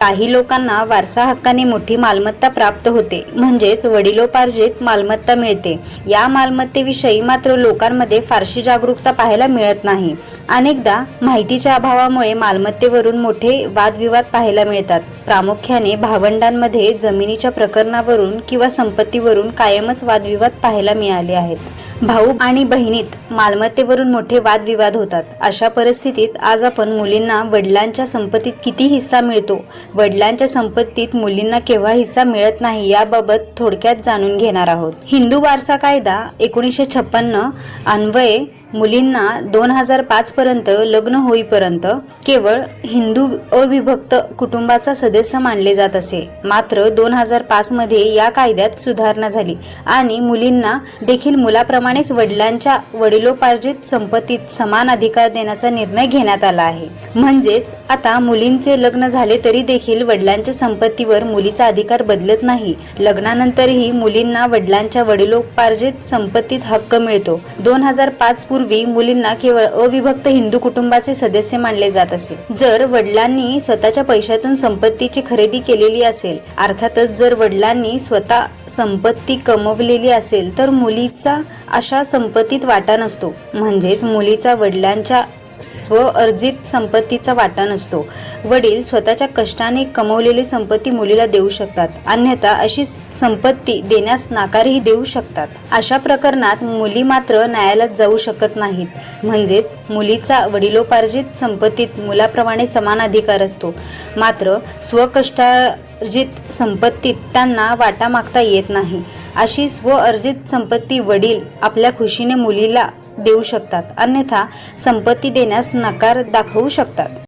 काही लोकांना वारसा हक्काने मोठी मालमत्ता प्राप्त होते. म्हणजेच वडिलोपार्जित मालमत्ता मिळते. या मालमत्तेविषयी मात्र लोकांमध्ये फारशी जागरूकता पाहायला मिळत नाही. अनेकदा माहितीच्या अभावामुळे मालमत्तेवरून मोठे वादविवाद पाहायला मिळतात. प्रामुख्याने भावंडांमध्ये जमिनीच्या प्रकरणावरून किंवा संपत्तीवरून कायमच वादविवाद पाहायला मिळाले आहेत. भाऊ आणि बहिणीत मालमत्तेवरून मोठे वादविवाद होतात. अशा परिस्थितीत आज आपण मुलींना वडिलांच्या संपत्तीत किती हिस्सा मिळतो? वडिलांच्या संपत्तीत मुलींना केव्हा हिस्सा मिळत नाही याबाबत थोडक्यात जाणून घेणार आहोत. हिंदू वारसा कायदा एकोणीसशे छप्पन्न अन्वये मुलींना दोन हजार पाच पर्यंत लग्न होईपर्यंत केवळ हिंदू अविभक्त कुटुंबाचा सदस्य मानले जात असे. मात्र दोन हजार पाच मध्ये या कायद्यात सुधारणा झाली आणि मुलींना देखील मुलाप्रमाणेच वडिलांच्या वडिलोपार्जित संपत्तीत समान अधिकार देण्याचा निर्णय घेण्यात आला आहे. म्हणजेच आता मुलींचे लग्न झाले तरी देखील वडिलांच्या संपत्तीवर मुलीचा अधिकार बदलत नाही. लग्नानंतरही मुलींना वडिलांच्या वडिलोपार्जित संपत्तीत हक्क मिळतो. दोन हजार पाच पूर्वी मुलींना केवळ अविभक्त हिंदू कुटुंबाचे सदस्य मानले जात असे. जर वडिलांनी स्वतःच्या पैशातून संपत्तीची खरेदी केलेली असेल अर्थातच जर वडिलांनी स्वतः संपत्ती कमवलेली असेल तर मुलीचा अशा संपत्तीत वाटा नसतो. म्हणजेच मुलीचा वडिलांच्या स्वअर्जित संपत्तीचा वाटा नसतो. वडील स्वतःच्या कष्टाने कमवलेली संपत्ती मुलीला देऊ शकतात. अन्यथा अशी संपत्ती देण्यास नाकारही देऊ शकतात. अशा प्रकरणात मुली मात्र न्यायालयात जाऊ शकत नाहीत. म्हणजेच मुलीचा वडिलोपार्जित संपत्तीत मुलाप्रमाणे समान अधिकार असतो. मात्र स्वकष्टार्जित संपत्तीत त्यांना वाटा मागता येत नाही. अशी स्वअर्जित संपत्ती वडील आपल्या खुशीने मुलीला देऊ शकतात. अन्यथा संपत्ती देण्यास नकार दाखवू शकतात.